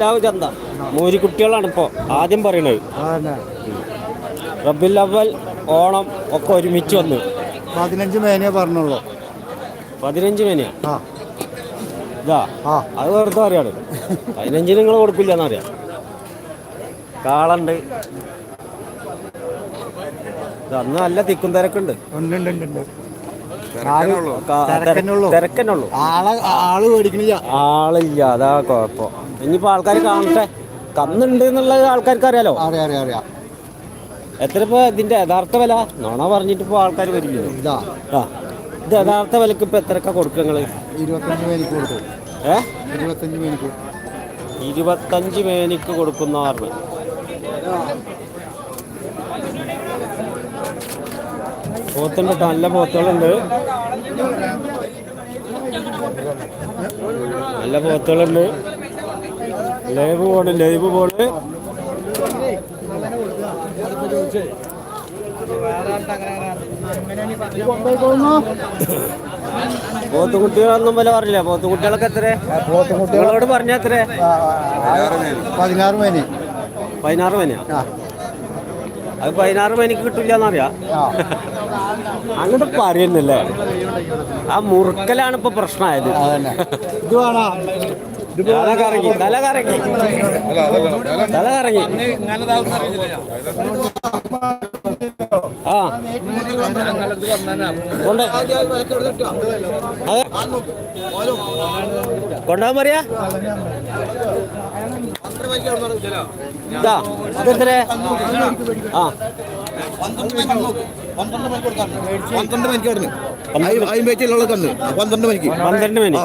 ചന്ത മൂരിക്കുട്ടികളാണ് ഇപ്പോൾ ആദ്യം പറയണത്. റബ്ബിൽ അവൽ ഓണം ഒക്കെ ഒരുമിച്ച് വന്ന്. പതിനഞ്ച് മേനേ പറഞ്ഞുള്ളൂ. പതിനഞ്ച് മേനയാ ആ. ഇതാ അത് വെറുതെ അറിയാണ് പതിനഞ്ചിന് നിങ്ങൾ കൊടുക്കില്ല എന്നറിയാം കാളുണ്ട്. അന്ന് നല്ല തിക്കും തിരക്കുണ്ട്. ഉണ്ട് ഉണ്ട് ഉണ്ട് ഉണ്ട്. കാ- തിരക്കന്നുള്ളൂ. തിരക്കന്നുള്ളൂ ആളെ ആൾ മേടിക്കണില്ല. ആളില്ല അതാ കുഴപ്പം. ഇനിയിപ്പോ ആൾക്കാർ കാണട്ടെ. കന്നുണ്ട് എന്നുള്ളത് ആൾക്കാർക്ക് അറിയാലോ? അറിയാം അറിയാം അറിയാം. എത്ര ഇപ്പോ ഇതിന്റെ യഥാർത്ഥ വില? നോണ പറഞ്ഞിട്ട് ഇപ്പൊ ആൾക്കാർ വരില്ലല്ലോ ഇതാ. ആ ഇത് യഥാർത്ഥ വിലക്ക് ഇപ്പൊ എത്രക്ക കൊടുക്കുക നിങ്ങൾ ഇരുപത്തഞ്ച് മേനിക്ക് ഏ? ഇരുപത്തഞ്ച് മേനിക്ക് ഇരുപത്തഞ്ച് മേനിക്ക് കൊടുക്കുന്ന പറഞ്ഞു പോത്തുണ്ട് നല്ല പോത്തുകളുണ്ട്. നല്ല പോത്തുകളുണ്ട്. ലൈവ് പോണ് ലൈവ് പോണ് പോത്തുകുട്ടികളൊന്നും പോലെ പറഞ്ഞില്ല. പോത്തുകുട്ടികളൊക്കെ എത്ര പോത്തുകുട്ടികൾ കുട്ടികളോട് പറഞ്ഞ എത്ര പതിനാറ് മണി. പതിനാറ് മണിയാ? അത് പതിനാറ് മണിക്ക് കിട്ടില്ല എന്നറിയാം അങ്ങോട്ട് പറയുന്നില്ലേ? ആ മുറുക്കലാണ് ഇപ്പൊ പ്രശ്നമായത്. ഇത് വേണം? തല കറങ്ങി തല കറങ്ങി. തല കറങ്ങി. ആ. കൊണ്ട്. കൊണ്ടുപോകാൻ പറയാ? ഇതാ അതെത്ര ആ. പന്ത്രണ്ട് മണിക്ക് കിടന്ന് അമ്പത്തിലുള്ള കന്ന്. പന്ത്രണ്ട് മണിക്ക്. പന്ത്രണ്ട് മണി.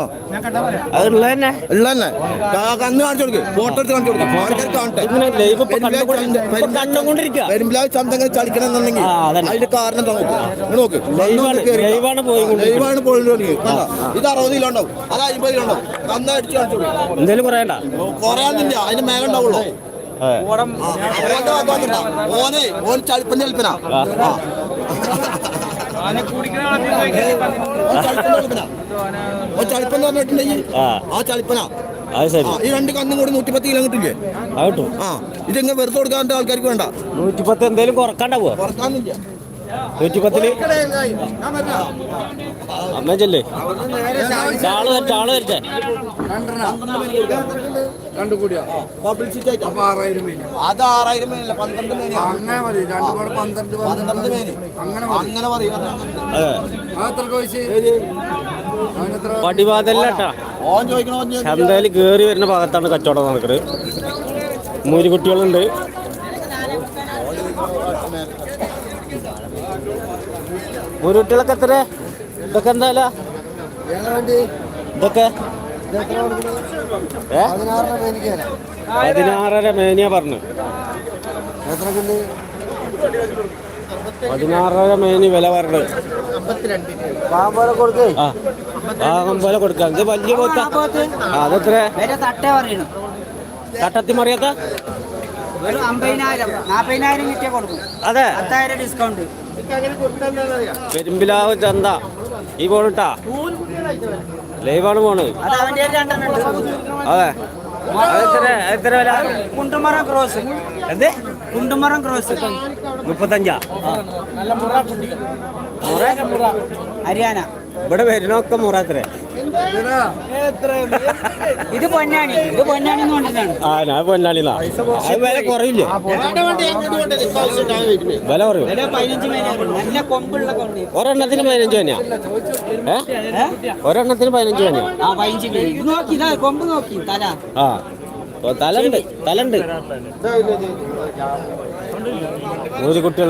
അതുള്ള തന്നെ. ഉള്ള തന്നെ കന്ന് കാണിച്ചു കൊടുക്ക്. ഫോട്ടോ എടുത്ത് കാണിച്ചു കൊടുക്ക്. ആൾക്കാർ കാണട്ടെ. വരുമ്പിലാവ് ചന്തങ്ങൾ ചളിക്കണം എന്നുണ്ടെങ്കിൽ ആ, അതിന്റെ കാരണം നോക്ക്? ഇങ്ങ് നോക്ക്. ലൈവാണ് ലൈവാണ് പോയിക്കൊണ്ടിരിക്കുന്നത്. പോയി കണ്ടോ? ഇത് അറുപത് കിലോ ഉണ്ടാവും. അത് അമ്പത് കിലോ ഉണ്ടാവും. കന്ന് അടിച്ചു കാണിച്ചു കൊടുക്ക്. എന്തേലും കുറയണ്ട. കുറയാന്നില്ല അതിന് മേഘ ഉണ്ടാവുള്ളൂ. ഓനെ ഓൻ ചളിപ്പന്റെ ചളിപ്പനാ. ആ. ആ. ഓൻ ചളിപ്പന്റെ ചളിപ്പനാ. ഓൻ ചളിപ്പൻ എന്ന് പറഞ്ഞിട്ടുണ്ടെങ്കിൽ ആ ആ ചളിപ്പനാ അത് ശരി ഈ രണ്ട് കന്നും കൂടി നൂറ്റിപ്പത്ത് കിലോ കിട്ടില്ലേ കിട്ടും ആ ഇതെങ്ങനെ വെറുതെ കൊടുക്കാണ്ട് ആൾക്കാർക്ക് വേണ്ട നൂറ്റിപ്പത്ത് എന്തേലും കുറക്കാണ്ടാവോ കുറക്കാന്നില്ല നൂറ്റിപ്പത്തിൽ? അമ്മ ചെല്ലേ ആൾ തരട്ടെ ആൾ തരട്ടെ പബ്ലിസിറ്റി ആയിട്ട്. അത് ആറായിരം മേനല്ല പന്ത്രണ്ട് മേന അങ്ങനെ മതി. രണ്ടു കൂടെ പന്ത്രണ്ട് പന്ത്രണ്ട് മേന അങ്ങനെ പറയും പടിവാതല്ലാട്ടാ? ചന്തയിൽ കേറി വരുന്ന ഭാഗത്താണ് കച്ചവടം നടക്കുന്നത് മൂരിക്കുട്ടികളുണ്ട് മൂരിക്കുട്ടികളൊക്കെ എത്ര ഇതൊക്കെ എന്തായാലും? ഇതൊക്കെ? പതിനാറര മേനിയ പറഞ്ഞു പതിനാറര മേനി വില പറഞ്ഞു പാമ്പോലെ കൊടുക്കേ. ആ. കൊടുക്കാം. ഇത് വലിയ പോത്ത. അതെത്ര തട്ടത്തി മറിയാത്ത ഒരു അമ്പതിനായിരം നാപ്പതിനായിരം കിട്ടിയാൽ കൊടുക്കും. അതെ. പത്തായിരം ഡിസ്കൗണ്ട് പെരുമ്പിലാവ് ചന്ത. ഈ പോണിട്ടാ ലൈവാണ് പോണ് അത് കുണ്ടുമറം ക്രോസ് എന്ത്? കുണ്ടുമറം ക്രോസ് മുപ്പത്തഞ്ചാ? ഹരിയാന. ഇവിടെ വരുന്നൊക്കെ മുറ എത്ര ഇത് പൊന്നാണി. ഇത് പൊന്നാണി ആ ഞാൻ പൊന്നാണി വില കുറയില്ലേ? വില കുറയും? ഒരെണ്ണത്തിന് പതിനഞ്ച് തന്നെയാ. ഏ? ഒരെണ്ണത്തിന് പതിനഞ്ച് തന്നെയാ. കൊമ്പ് നോക്കി തല. ആ. തലണ്ട് തലണ്ട്. മൂന്ന് കുട്ടികൾ.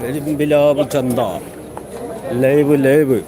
പെരുമ്പിലാവ് ചന്ത ലൈവ് ലൈവ്